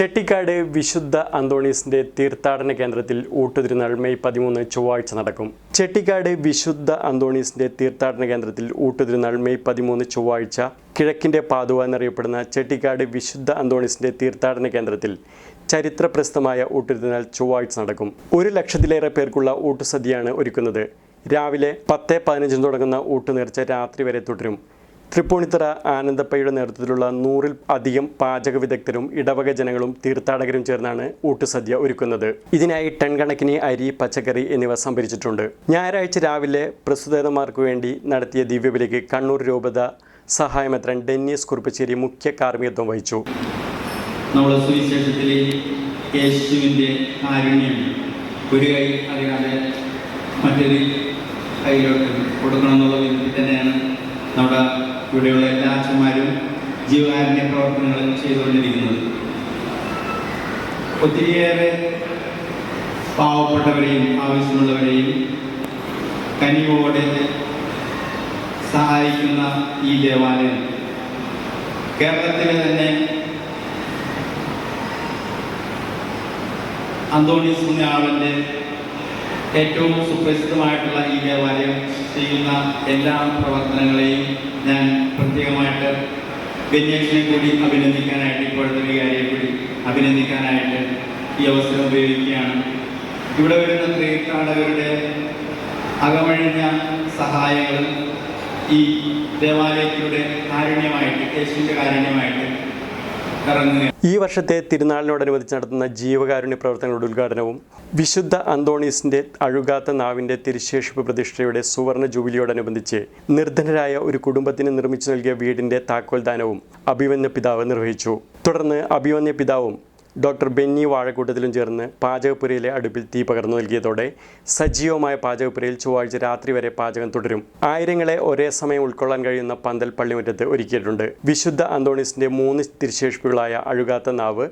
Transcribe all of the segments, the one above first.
ചെട്ടിക്കാട് വിശുദ്ധ അന്തോണീസിന്റെ തീർത്ഥാടന കേന്ദ്രത്തിൽ ഊട്ടുതിരുനാൾ മെയ് പതിമൂന്ന് ചൊവ്വാഴ്ച നടക്കും. ചെട്ടിക്കാട് വിശുദ്ധ അന്തോണീസിന്റെ തീർത്ഥാടന കേന്ദ്രത്തിൽ ഊട്ടുതിരുനാൾ മെയ് പതിമൂന്ന് ചൊവ്വാഴ്ച കിഴക്കിന്റെ പാതുവ എന്നറിയപ്പെടുന്ന ചെട്ടിക്കാട് വിശുദ്ധ അന്തോണീസിന്റെ തീർത്ഥാടന കേന്ദ്രത്തിൽ ചരിത്രപ്രസിദ്ധമായ ഊട്ടുതിരുനാൾ ചൊവ്വാഴ്ച നടക്കും. ഒരു ലക്ഷത്തിലേറെ പേർക്കുള്ള ഊട്ടുസദ്യയാണ് ഒരുക്കുന്നത്. രാവിലെ പത്ത് പതിനഞ്ചിന് തുടങ്ങുന്ന ഊട്ടുനേർച്ച രാത്രി വരെ തുടരും. തൃപ്പൂണിത്തറ ആനന്ദപ്പയുടെ നേതൃത്വത്തിലുള്ള നൂറിൽ അധികം പാചക വിദഗ്ധരും ഇടവക ജനങ്ങളും തീർത്ഥാടകരും ചേർന്നാണ് ഊട്ടുസദ്യ ഒരുക്കുന്നത്. ഇതിനായി ടൺ കണക്കിന് അരി പച്ചക്കറി എന്നിവ സംഭരിച്ചിട്ടുണ്ട്. ഞായറാഴ്ച രാവിലെ പ്രസ്തുതന്മാർക്ക് വേണ്ടി നടത്തിയ ദിവ്യബലിക്ക് കണ്ണൂർ രൂപത സഹായമെത്രൻ ഡെന്നീസ് കുറുപ്പശ്ശേരി മുഖ്യ കാർമ്മികത്വം വഹിച്ചു. നമ്മുടെ സുവിശേഷത്തിലെ അറിയാതെ കൊടുക്കണം എന്നുള്ള തന്നെയാണ് നമ്മുടെ ഇവിടെയുള്ള എല്ലാ അച്ഛന്മാരും ജീവകാരുണ്യ പ്രവർത്തനങ്ങൾ ചെയ്തുകൊണ്ടിരിക്കുന്നത്. ഒത്തിരിയേറെ പാവപ്പെട്ടവരെയും ആവശ്യമുള്ളവരെയും കനിവോടെ സഹായിക്കുന്ന ഈ ദേവാലയം. കേരളത്തിലെ തന്നെ അന്തോണീസ് കുഞ്ഞാളന്റെ ഏറ്റവും സുപ്രസിദ്ധമായിട്ടുള്ള ഈ ദേവാലയം ചെയ്യുന്ന എല്ലാ പ്രവർത്തനങ്ങളെയും ഞാൻ പ്രത്യേകമായിട്ട് ഗന്യേഷിനെ കൂടി അഭിനന്ദിക്കാനായിട്ട് ഇപ്പോഴത്തെ വികാരിയെ കൂടി അഭിനന്ദിക്കാനായിട്ട് ഈ അവസരം ഉപയോഗിക്കുകയാണ്. ഇവിടെ വരുന്ന തീർത്ഥാടകരുടെ അകമഴിഞ്ഞ സഹായങ്ങളും ഈ ദേവാലയത്തിലൂടെ കാരുണ്യമായിട്ട് യേശുവിന്റെ കാരുണ്യമായിട്ട് ഈ വർഷത്തെ തിരുനാളിനോടനുബന്ധിച്ച് നടത്തുന്ന ജീവകാരുണ്യ പ്രവർത്തനങ്ങളുടെ ഉദ്ഘാടനവും വിശുദ്ധ അന്തോണീസിന്റെ അഴുകാത്ത നാവിന്റെ തിരുശേഷിപ്പ് പ്രതിഷ്ഠയുടെ സുവർണ ജൂബിലിയോടനുബന്ധിച്ച് നിർധനരായ ഒരു കുടുംബത്തിന് നിർമ്മിച്ചു നൽകിയ വീടിന്റെ താക്കോൽദാനവും അഭിമന്യ പിതാവ് നിർവഹിച്ചു. തുടർന്ന് അഭിമന്യ പിതാവും ഡോക്ടർ ബെന്നി വാഴക്കൂട്ടത്തിലും ചേർന്ന് പാചകപ്പുരയിലെ അടുപ്പിൽ തീ പകർന്നു നൽകിയതോടെ സജീവമായ പാചകപ്പുരയിൽ ചൊവ്വാഴ്ച രാത്രി വരെ പാചകം തുടരും. ആയിരങ്ങളെ ഒരേ സമയം ഉൾക്കൊള്ളാൻ കഴിയുന്ന പന്തൽ പള്ളിമുറ്റത്ത് ഒരുക്കിയിട്ടുണ്ട്. വിശുദ്ധ അന്തോണീസിന്റെ മൂന്ന് തിരുശേഷിപ്പുകളായ അഴുകാത്ത നാവ്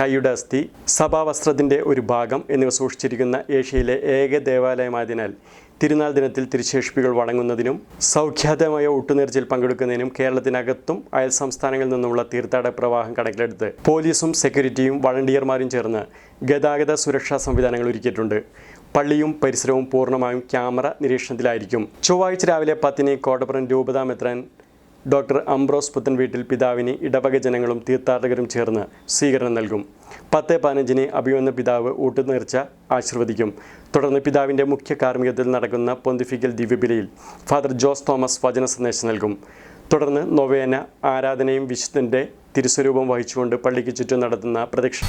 കൈയുടെ അസ്ഥി സഭാവസ്ത്രത്തിന്റെ ഒരു ഭാഗം എന്നിവ സൂക്ഷിച്ചിരിക്കുന്ന ഏഷ്യയിലെ ഏക ദേവാലയമായതിനാൽ തിരുനാൾ ദിനത്തിൽ തിരുശേഷിപ്പികൾ വണങ്ങുന്നതിനും സൗഖ്യാതമായ ഒട്ടുനേർച്ചയിൽ പങ്കെടുക്കുന്നതിനും കേരളത്തിനകത്തും അയൽ സംസ്ഥാനങ്ങളിൽ നിന്നുമുള്ള തീർത്ഥാടക പ്രവാഹം കണക്കിലെടുത്ത് പോലീസും സെക്യൂരിറ്റിയും വളണ്ടിയർമാരും ചേർന്ന് ഗതാഗത സുരക്ഷാ സംവിധാനങ്ങൾ ഒരുക്കിയിട്ടുണ്ട്. പള്ളിയും പരിസരവും പൂർണമായും ക്യാമറ നിരീക്ഷണത്തിലായിരിക്കും. ചൊവ്വാഴ്ച രാവിലെ പത്തിന് കോട്ടപ്പുറം രൂപതാ മെത്രാൻ ഡോക്ടർ അംബ്രോസ് പുത്തൻ വീട്ടിൽ പിതാവിന് ഇടവക ജനങ്ങളും തീർത്ഥാടകരും ചേർന്ന് സ്വീകരണം നൽകും. പത്ത് പതിനഞ്ചിന് അഭിമന്യ പിതാവ് ഊട്ടുനേർച്ച ആശീർവദിക്കും. തുടർന്ന് പിതാവിന്റെ മുഖ്യ കാർമ്മികത്തിൽ നടക്കുന്ന പൊന്തിഫിക്കൽ ദിവ്യബിലയിൽ ഫാദർ ജോസ് തോമസ് വചന സന്ദേശം നൽകും. തുടർന്ന് നൊവേന ആരാധനയും വിശുദ്ധന്റെ തിരുസ്വരൂപം വഹിച്ചുകൊണ്ട് പള്ളിക്ക് ചുറ്റും നടത്തുന്ന പ്രദക്ഷിണ.